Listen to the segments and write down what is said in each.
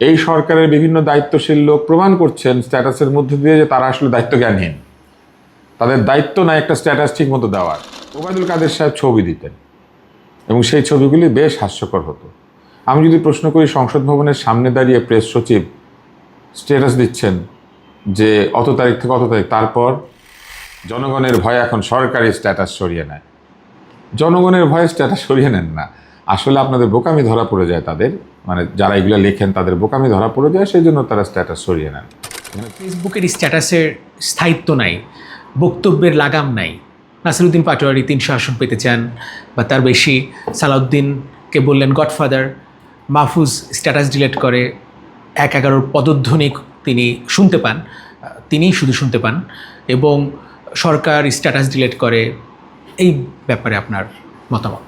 এই সরকারের বিভিন্ন দায়িত্বশীল লোক প্রমাণ করছেন স্ট্যাটাসের মধ্যে দিয়ে যে তারা আসলে দায়িত্ব জ্ঞানহীন তাদের দায়িত্ব নাই একটা স্ট্যাটাস ঠিক মতো দেওয়ার। ওবায়দুল কাদের সাহেব ছবি দিতেন এবং সেই ছবিগুলি বেশ হাস্যকর হতো। আমি যদি প্রশ্ন করি, সংসদ ভবনের সামনে দাঁড়িয়ে প্রেস সচিব স্ট্যাটাস দিচ্ছেন যে অত তারিখ থেকে অত তারিখ, তারপর জনগণের ভয় এখন সরকারি স্ট্যাটাস সরিয়ে নেয়। জনগণের ভয়ে স্ট্যাটাস সরিয়ে নেন না। আসলে আপনাদের বোকামি ধরা পড়ে যায় তাদের। মানে যারা এগুলো লেখেন তাদের বোকামি ধরা পড়ে যায়, সেই জন্য তারা স্ট্যাটাস সরিয়ে নেন। ফেসবুকের স্ট্যাটাসের স্থায়িত্ব নাই, বক্তব্যের লাগাম নাই। নাসিরুদ্দিন পাটোয়ারি তিনশো আসন পেতে চান, বা তার বেশি সালাউদ্দিনকে বললেন গডফাদার। মাহফুজ স্ট্যাটাস ডিলেট করে এক এগারোর পদধ্বনি তিনি শুনতে পান, তিনিই শুধু শুনতে পান, এবং সরকার স্ট্যাটাস ডিলেট করে, এই ব্যাপারে আপনার মতামত।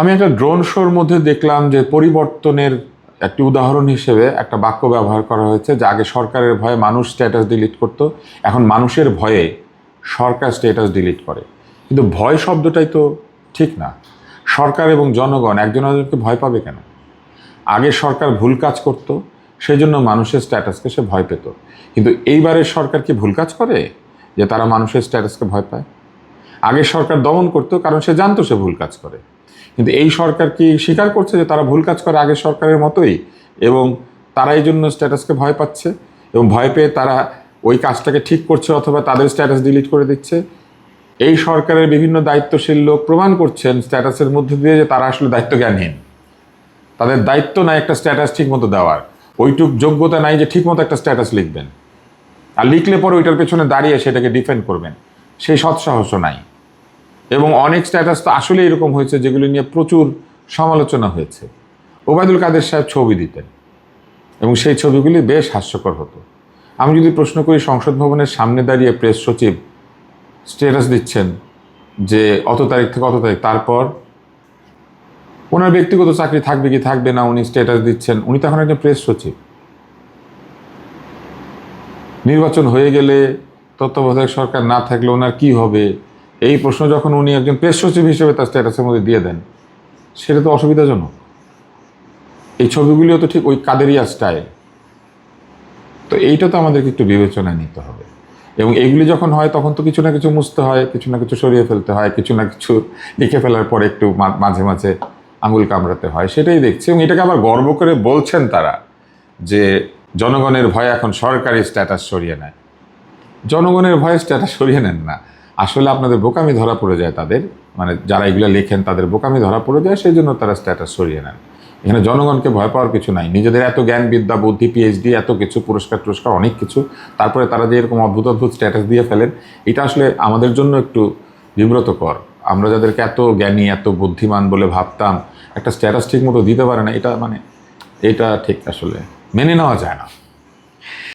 আমি একটা ড্রোন শোর মধ্যে দেখলাম যে পরিবর্তনের একটি উদাহরণ হিসেবে একটা বাক্য ব্যবহার করা হয়েছে যে আগে সরকারের ভয়ে মানুষ স্ট্যাটাস ডিলিট করত, এখন মানুষের ভয়ে সরকার স্ট্যাটাস ডিলিট করে। কিন্তু ভয় শব্দটাই তো ঠিক না। সরকার এবং জনগণ একজন একজনকে ভয় পাবে কেন? আগে সরকার ভুল কাজ করত সেই জন্য মানুষের স্ট্যাটাসকে সে ভয় পেত। কিন্তু এইবারের সরকার কি ভুল কাজ করে, যে তারা মানুষের স্ট্যাটাসকে ভয় পায়? আগে সরকার দমন করতো কারণ সে জানতো সে ভুল কাজ করে। কিন্তু এই সরকার কি স্বীকার করছে যে তারা ভুল কাজ করে আগের সরকারের মতোই? এবং তারা এই জন্য স্ট্যাটাসকে ভয় পাচ্ছে? এবং ভয় পেয়ে তারা ওই কাজটাকে ঠিক করছে অথবা তাদের স্ট্যাটাস ডিলিট করে দিচ্ছে? এই সরকারের বিভিন্ন দায়িত্বশীল লোক প্রমাণ করছেন স্ট্যাটাসের মধ্যে দিয়ে যে তারা আসলে দায়িত্ব জ্ঞানহীন তাদের দায়িত্ব নাই একটা স্ট্যাটাস ঠিক মতো দেওয়ার। ওইটুক যোগ্যতা নাই যে ঠিক মতো একটা স্ট্যাটাস লিখবেন। আর লিখলে পরে ওইটার পেছনে দাঁড়িয়ে সেটাকে ডিফেন্ড করবেন। সেই সৎসাহসও নাই। এবং অনেক স্ট্যাটাস তো আসলে এরকম হয়েছে যেগুলো নিয়ে প্রচুর সমালোচনা হয়েছে। ওবায়দুল কাদের সাহেব ছবি দিতেন এবং সেই ছবিগুলি বেশ হাস্যকর হতো। আমি যদি প্রশ্ন করি, সংসদ ভবনের সামনে দাঁড়িয়ে প্রেস সচিব স্ট্যাটাস দিচ্ছেন যে অত তারিখ থেকে অত তারিখ, তারপর ওনার ব্যক্তিগত চাকরি থাকবে কি থাকবে না, উনি স্ট্যাটাস দিচ্ছেন, উনি তো এখন একজন প্রেস সচিব। নির্বাচন হয়ে গেলে তত্ত্বাবধায়ক সরকার না থাকলে ওনার কি হবে? এই প্রশ্ন যখন উনি একজন প্রেস সচিব হিসেবে তার স্ট্যাটাসের মধ্যে দিয়ে দেন, সেটা তো অসুবিধাজনক। এই ছবিগুলিও তো ঠিক ওই কাদেরিয়া স্টাইল তো এইটা তো আমাদেরকে একটু বিবেচনায় নিতে হবে। এবং এইগুলি যখন হয়, তখন তো কিছু না কিছু মুছতে হয়, কিছু না কিছু সরিয়ে ফেলতে হয়, কিছু না কিছু লিখে ফেলার পরে একটু মাঝে মাঝে আঙুল কামড়াতে হয়, সেটাই দেখছি। এবং এটাকে আবার গর্ব করে বলছেন তারা যে জনগণের ভয় এখন সরকারি স্ট্যাটাস সরিয়ে নেয়। জনগণের ভয়ে স্ট্যাটাস সরিয়ে নেন না। আসলে আপনাদের বোকামি ধরা পড়ে যায় তাদের। মানে যারা এগুলো লেখেন, তাদের বোকামি ধরা পড়ে যায় সেই জন্য তারা স্ট্যাটাস সরিয়ে নেন। এখানে জনগণকে ভয় পাওয়ার কিছু নাই। নিজেদের এত জ্ঞান, বিদ্যা, বুদ্ধি পিএইচডি এত কিছু, পুরস্কার টুরস্কার, অনেক কিছু, তারপরে তারা যে এরকম অদ্ভুত অদ্ভুত স্ট্যাটাস দিয়ে ফেলেন, এটা আসলে আমাদের জন্য একটু বিব্রতকর। আমরা যাদেরকে এত জ্ঞানী, এত বুদ্ধিমান বলে ভাবতাম, একটা স্ট্যাটাস ঠিক মতো দিতে পারে না, এটা মানে এটা ঠিক আসলে মেনে নেওয়া যায় না।